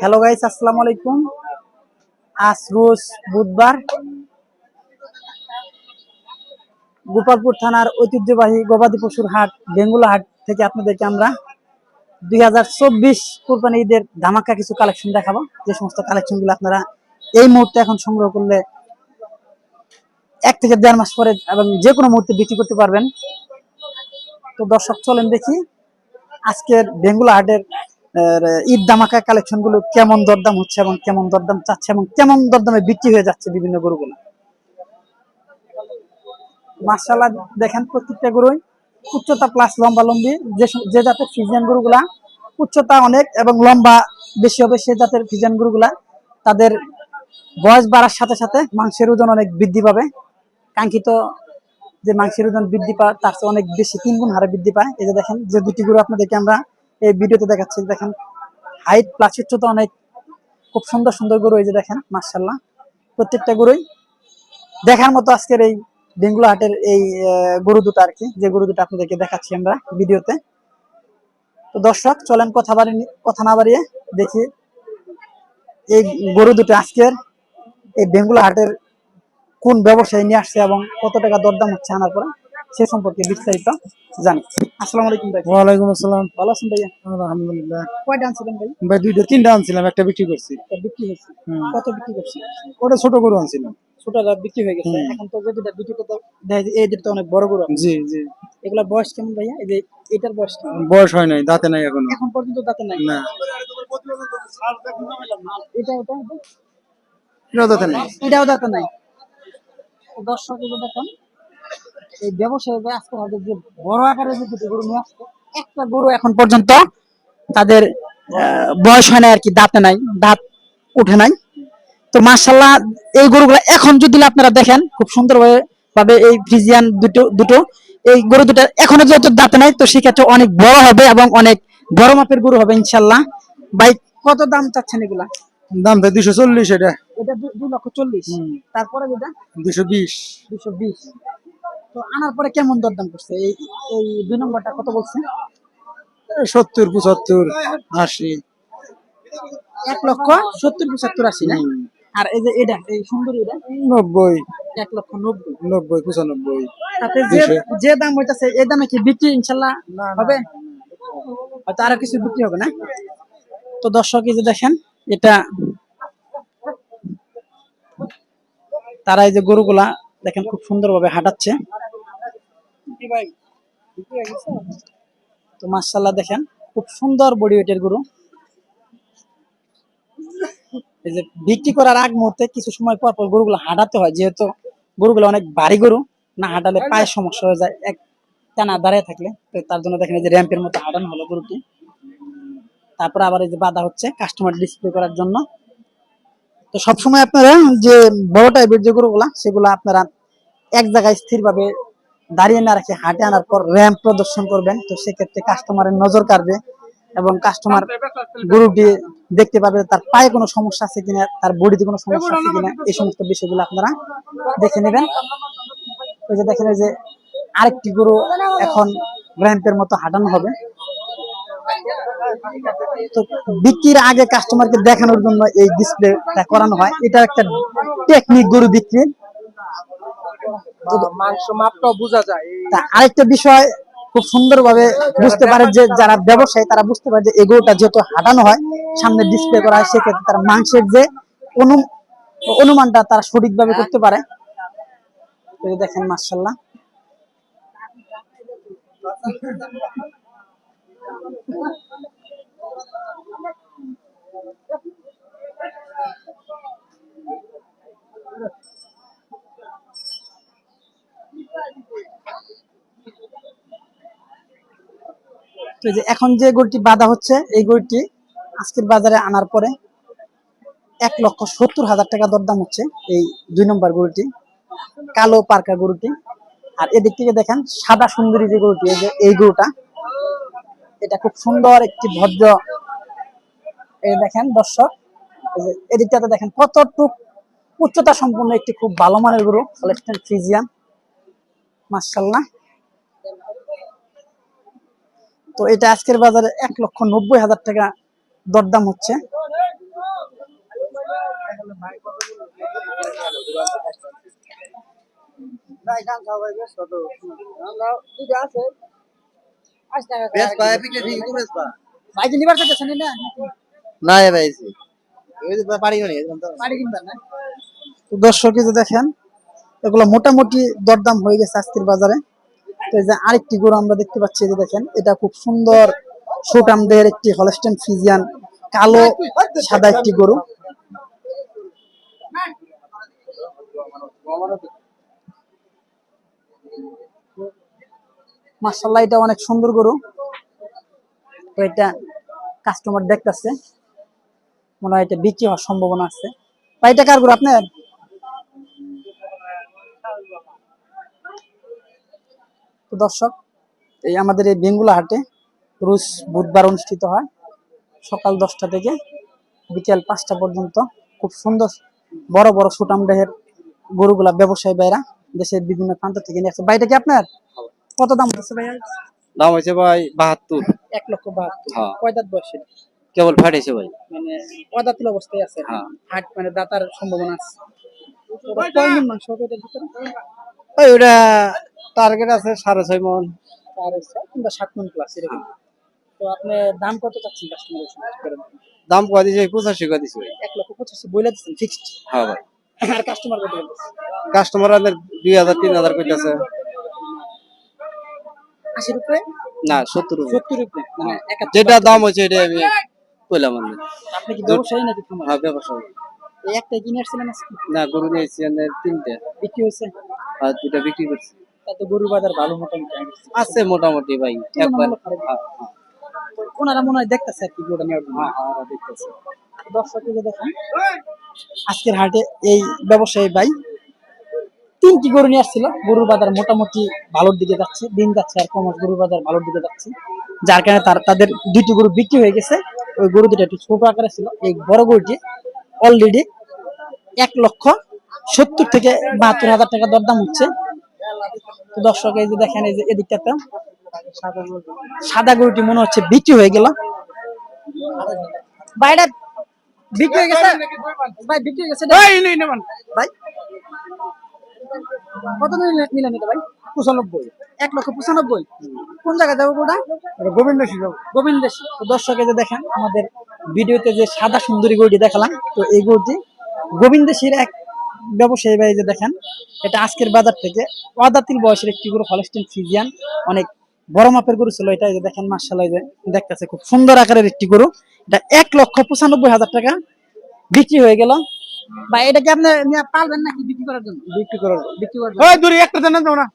Hello guys আসসালামু আলাইকুম। আজ রোজ বুধবার গোপালপুর থানার ঐতিহ্যবাহী গবাদি পশুর হাট, বেঙ্গুলা হাট থেকে আপনাদেরকে আমরা দুই হাজার চব্বিশ কোরবানি ঈদের ধামাকা কিছু কালেকশন দেখাবো। যে সমস্ত কালেকশনগুলো আপনারা এই মুহূর্তে এখন সংগ্রহ করলে এক থেকে দেড় মাস পরে এবং যে কোনো মুহূর্তে বিক্রি করতে পারবেন। তো দর্শক, চলেন দেখি আজকের বেঙ্গুলা হাটের ঈদ ধামাকা কালেকশনগুলো কেমন দরদাম হচ্ছে এবং কেমন দরদাম চাচ্ছে এবং কেমন দরদামে বিক্রি হয়ে যাচ্ছে বিভিন্ন গরুগুলো? মাসাল্লাহ দেখেন প্রত্যেকটা গরুই উচ্চতা প্লাস লম্বা লম্বি, যে যে জাতের ফিজিয়ান গরুগুলা উচ্চতা অনেক এবং লম্বা বেশি হবে সে জাতের ফিজিয়ান গরুগুলা, তাদের বয়স বাড়ার সাথে সাথে মাংসের ওজন অনেক বৃদ্ধি পাবে। কাঙ্ক্ষিত যে মাংসের ওজন বৃদ্ধি পায় তার চেয়ে অনেক বেশি তিন গুণ হারে বৃদ্ধি পায়। এই যে দেখেন, যে দুটি গরু আপনাদেরকে আমরা এই ভিডিওতে দেখাচ্ছি দেখেন হাইট প্লাস উচ্চতা অনেক, খুব সুন্দর সুন্দর গরু এই যে দেখেন মার্শাল্লাহ প্রত্যেকটা গরুই দেখার মতো আজকের এই বেঙ্গুলা হাটের এই গরু দুটো আর কি, যে গরু দুটো আপনাদেরকে দেখাচ্ছি আমরা ভিডিওতে। তো দর্শক, চলেন কথা বাড়ি, কথা না বাড়িয়ে দেখি এই গরু দুটো আজকের এই বেঙ্গুলা হাটের কোন ব্যবসায়ী নিয়ে আসছে এবং কত টাকা দরদাম হচ্ছে আনার পরে। সে সম্পর্কে বিস্তারিত জানি। আসসালামু আলাইকুম ভাই। ওয়ালাইকুম আসসালাম। ভালো আছেন ভাইয়া? আলহামদুলিল্লাহ। কয়টা আনছিলেন ভাই? ভাই দুইটা তিনটা আনছিলাম একটা বিক্রি করছি। বিক্রি হয়েছে কত বিক্রি করছে ওটা ছোট গরু আনছিলাম। ছোটটা বিক্রি হয়ে গেছে। এখন তো যে দুটা দুটো তো দেখা যায় এই দুটো অনেক বড় গরু। জি জি। এগুলা বয়স কেমন ভাইয়া? এই যে এটার বয়স কেমন বয়স হয় নাই দাঁতে নাই এখনও। এখন পর্যন্ত দাঁতে নাই? না। এটা এটা? এটাও দাঁতে নাই। এটাও দাঁতে নাই। দর্শক দেখুন এই ব্যবসায়ী যে আজকে হাটে যে বড় আকারের যে দুটো গরু নিয়ে আসছে একটা গরু এখন পর্যন্ত তাদের বয়স হয় না আর কি দাঁতে নাই দাঁত উঠে নাই। তো মার্শাল্লাহ এই গরুগুলো এখন যদি আপনারা দেখেন খুব সুন্দর ভাবে এই ফ্রিজিয়ান দুটো দুটো এই গরু দুটো এখনও যেহেতু দাঁতে নাই তো সেক্ষেত্রে অনেক বড় হবে এবং অনেক বড় মাপের গরু হবে ইনশাল্লাহ ভাই কত দাম চাচ্ছেন এগুলা? দাম তো দুইশো চল্লিশ এটা। এটা দু- দুই লক্ষ চল্লিশ। তারপরে যেটা? দুইশো বিশ। দুশো বিশ। তো আনার পরে কেমন দরদাম করছে? এই এই দুই নম্বরটা কত বলছে সত্তর পঁচাত্তর আশি। এক লক্ষ সত্তর পঁচাত্তর আশি না? আর এই যে এটা এই সুন্দরী এটা? নব্বই। এক লক্ষ নব্বই। নব্বই পঁচানব্বই। তাতে যে যে দাম হইতাছে এই দামে কি বিক্রি ইনশাল্লাহ হবে? হয়তো আরও কিছু বিক্রি হবে না? তো দর্শক এই যে দেখেন এটা তারা এই যে গরুগুলা দেখেন খুব সুন্দরভাবে হাঁটাচ্ছে। তো মার্শাল্লাহ দেখেন খুব সুন্দর বডি ওয়েটের গরু। এই যে বিক্রি করার আগ মুহূর্তে কিছু সময় পর পর গরুগুলো হাঁটাতে হয় যেহেতু গরুগুলো অনেক ভারী গরু না হাঁটালে পায়ের সমস্যা হয়ে যায় এক টানা দাঁড়িয়ে থাকলে। তো তার জন্য দেখেন এই যে র্যাম্পের মতো হাঁটানো হলো গরুটি। তারপরে আবার এই যে বাধা হচ্ছে কাস্টমার ডিসপ্লে করার জন্য। তো সবসময় আপনারা যে বড় টাইপের যে গরুগুলা সেগুলা আপনারা এক জায়গায় স্থিরভাবে দাঁড়িয়ে না রেখে হাঁটে আনার পর র্যাম্প প্রদর্শন করবেন। তো সেক্ষেত্রে কাস্টমারের নজর কাড়বে এবং কাস্টমার গরুটি দেখতে পাবে তার পায়ে কোনো সমস্যা আছে কিনা, তার বডিতে কোনো সমস্যা আছে কিনা, এই সমস্ত বিষয়গুলো আপনারা দেখে নেবেন। ওই যে দেখেন যে আরেকটি গরু এখন র্যাম্পের মতো হাঁটানো হবে। তো বিক্রির আগে কাস্টমারকে দেখানোর জন্য এই ডিসপ্লেটা করানো হয়। এটা একটা টেকনিক গরু বিক্রি মাংস মাপটাও বোঝা যায়। তা আরেকটা বিষয় খুব সুন্দরভাবে বুঝতে পারে যে যারা ব্যবসায়ী, তারা বুঝতে পারে যে এই গরুটা যেহেতু হাঁটানো হয়, সামনে ডিসপ্লে করা হয়, সেক্ষেত্রে তারা মাংসের যে অনু- অনুমানটা তারা সঠিকভাবে করতে পারে। দেখেন মার্শাল্লাহ তো যে এখন যে গরুটি বাঁধা হচ্ছে, এই গরুটি আজকের বাজারে আনার পরে এক লক্ষ সত্তর হাজার টাকা দরদাম হচ্ছে এই দুই নম্বর গরুটি, কালো পার্কা গরুটি। আর এদিক থেকে দেখেন, সাদা সুন্দরী যে গরুটি, এই যে এই গরুটা, এটা খুব সুন্দর একটি ভদ্র, এই দেখেন দর্শক এদিকটাতে দেখেন কতটুক উচ্চতা সম্পন্ন একটি খুব ভালো মানের গরু হলস্টেন ফ্রিজিয়ান মার্শাল্লাহ তো এটা আজকের বাজারে এক লক্ষ নব্বই হাজার টাকা দরদাম হচ্ছে। দর্শক দেখেন এগুলো মোটামুটি দরদাম হয়ে গেছে আজকের বাজারে। তো যে আরেকটি গরু আমরা দেখতে পাচ্ছি যে দেখেন, এটা খুব সুন্দর সুটামদের একটি হলস্টেন ফিজিয়ান কালো সাদা একটি গরু। মার্শাল্লাহ এটা অনেক সুন্দর গরু। তো এটা কাস্টমার দেখতেছে। মনে হয় এটা বিক্রি হওয়ার সম্ভাবনা আছে। ভাই, এটা কার গরু আপনার তো দর্শক এই আমাদের এই বেঙ্গুলা হাটে রোজ বুধবার অনুষ্ঠিত হয়। সকাল দশটা থেকে বিকেল পাঁচটা পর্যন্ত খুব সুন্দর বড় বড় সুটাম দেহের গরুগুলা ব্যবসায়ী ভাইরা দেশের বিভিন্ন প্রান্ত থেকে নিয়ে আসছে ভাইটা কি আপনার? কত দাম হচ্ছে ভাইয়া? দাম হয়েছে ভাই বাহাত্তর। এক লক্ষ বাহাত্তর। হ্যাঁ। কয় দাঁত বয়সে কেবল ফাটেছে ভাই। মানে অদাতিল অবস্থায় আছে? হ্যাঁ। হাট মানে দাতার সম্ভাবনা আছে। ওটা মাংস হবে এটার ভিতরে? ওই ওটা টার্গেট আছে সাড়ে ছয় মন। চার ছয় কিংবা সাত প্লাস এরকম। তো আপনি দাম কত চাচ্ছেন কাস্টমারের দাম কয় দিছে পঁচাশি কয় দিছে। এক লক্ষ পঁচাশি বইলে দিচ্ছেন ফিক্সড হ্যাঁ ভাই। আর কাস্টমার কত বলতেছে? কাস্টমার আমাদের দুই হাজার তিন হাজার কইতাছে। আশি রুপে? না সত্তর সত্তর মানে যেটা দাম হচ্ছে এটা আমি কইলাম আমি আপনি কি ব্যবসায়ী নাকি হ্যাঁ এই কিনে আসছিলেন না গরু নিয়েছি তিনটে। বিক্রি হয়েছে? আর দুটা বিক্রি করছি। তাতে গরুর বাজার ভালো মোটামুটি। আছে মোটামুটি ভাই একবার। হ্যাঁ তো ওনারা মনে হয় দেখতেছে আর কি গরুটা নেওয়ার জন্য। হ্যাঁ হ্যাঁ দেখতেছে। দেখেন। আজকের হাটে এই ব্যবসায়ী ভাই তিনটি গরু নিয়ে আসছিল। গরুর বাজার মোটামুটি ভালোর দিকে যাচ্ছে দিন যাচ্ছে আর কমাস গরুর বাজার ভালোর দিকে যাচ্ছে। যার কারণে তার তাদের দুইটি গরু বিক্রি হয়ে গেছে। ওই গরু দুটো একটু ছোট আকারে ছিল। এই বড় গরুটি অলরেডি এক লক্ষ সত্তর থেকে বাহাত্তর হাজার টাকা দরদাম হচ্ছে। তো দর্শক এই যে দেখেন এই যে এদিকটাতে সাদা গরুটি মনে হচ্ছে বিক্রি হয়ে গেল। বাইরে বিক্রি হয়ে গেছে? ভাই বিক্রি হয়ে গেছে ভাই কত নিলেন এটা ভাই? পঁচানব্বই। এক লক্ষ পঁচানব্বই। কোন জায়গায় যাব ওটা গোবিন্দ সিংহ গোবিন্দ তো দর্শকে যে দেখেন আমাদের ভিডিওতে যে সাদা সুন্দরী গরুটি দেখালাম তো এই গরুটি গোবিন্দেশির এক ব্যবসায়ী ভাই যে দেখেন এটা আজকের বাজার থেকে অদাতিল বয়সের একটি গরু হলস্টিন ফিজিয়ান অনেক বড় মাপের গরু ছিল এটা যে দেখেন মার্শাল্লাহ যে দেখতেছে খুব সুন্দর আকারের একটি গরু। এটা এক লক্ষ পঁচানব্বই হাজার টাকা বিক্রি হয়ে গেল। বা এটা কি আপনি নিয়ে পারবেন নাকি বিক্রি করার জন্য? বিক্রি করার বিক্রি করার ওই দূরে একটা জানা দাও না।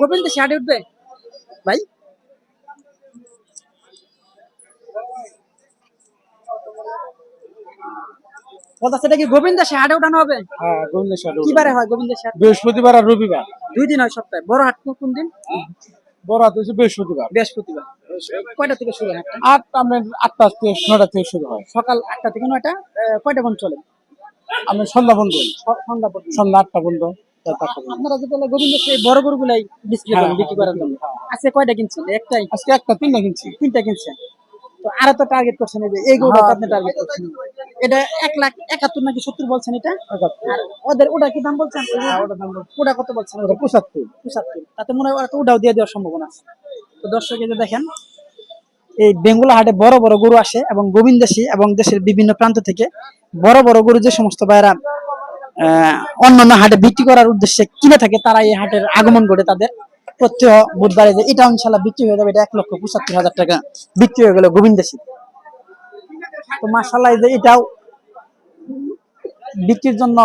গোবিন্দ শাড়ি উঠবে? ভাই কথা সেটা কি গোবিন্দ হাটে উঠানো হবে? হ্যাঁ কি বারে হয় গোবিন্দ হাট বৃহস্পতিবার আর রবিবার। দুই দিন হয় সপ্তাহে। বড় হাট কোন দিন? বড় হচ্ছে বৃহস্পতিবার। বৃহস্পতিবার। কয়টা থেকে শুরু হয়? আটটা থেকে নটা থেকে শুরু হয়। সকাল আটটা থেকে নয়টা কয়টা পর্যন্ত চলে? আমি সন্ধ্যা সন্ধ্যা পর্যন্ত। সন্ধ্যা আটটা পর্যন্ত। আপনারা যে তাহলে গোবিন্দ সেই বড় বিক্রি করেন হ্যাঁ, বিক্রি করার জন্য। আজকে কয়টা কিনছেন? একটাই? আজকে একটা তিনটা কিনছি। তিনটা কিনছেন। তো আরও তো টার্গেট করছেন এই যে গরুটা হ্যাঁ। আপনি টার্গেট করছেন। এটা এক লাখ একাত্তর নাকি সত্তর বলছেন এটা? ওদের ওটা কি দাম বলছেন? ওটা কত বলছেন? পঁচাত্তর। পঁচাত্তর। তাতে মনে হয় ওটাও দিয়ে দেওয়ার সম্ভাবনা আছে। তো দর্শক এই যে দেখেন এই বেঙ্গুলা হাটে বড় বড় গরু আসে এবং গোবিন্দাসী এবং দেশের বিভিন্ন প্রান্ত থেকে বড় বড় গরু যে সমস্ত ভাইরা অন্যান্য হাটে বিক্রি করার উদ্দেশ্যে কিনে থাকে তারা এই হাটের আগমন ঘটে তাদের। প্রত্যেক বুধবারে যে এটা ইনশাল্লাহ বিক্রি হয়ে যাবে এটা এক লক্ষ পঁচাত্তর হাজার টাকা বিক্রি হয়ে গেল গোবিন্দাসী। তো মাসাল্লাহ যে এটাও বিক্রির জন্য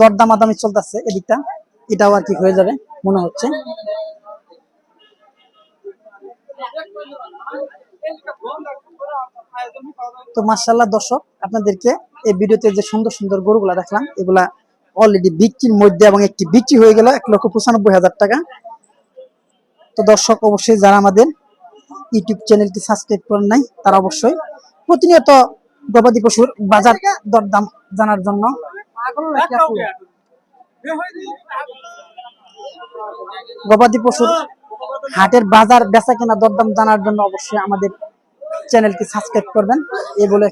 দরদামাদামি চলতেছে এদিকটা। এটাও আর কি হয়ে যাবে, মনে হচ্ছে। তো মার্শাল্লাহ দর্শক, আপনাদেরকে এই ভিডিওতে যে সুন্দর সুন্দর গরুগুলা দেখলাম, এগুলা অলরেডি বিক্রির মধ্যে এবং একটি বিক্রি হয়ে গেল এক লক্ষ পঁচানব্বই হাজার টাকা। তো দর্শক, অবশ্যই যারা আমাদের ইউটিউব চ্যানেলটি সাবস্ক্রাইব করেন নাই, তারা অবশ্যই প্রতিনিয়ত গবাদি পশুর বাজার দরদাম জানার জন্য। গবাদি পশুর হাটের বাজার বেচা কেনা দরদাম জানার জন্য অবশ্যই আমাদের চ্যানেলটি সাবস্ক্রাইব করবেন। এই বলে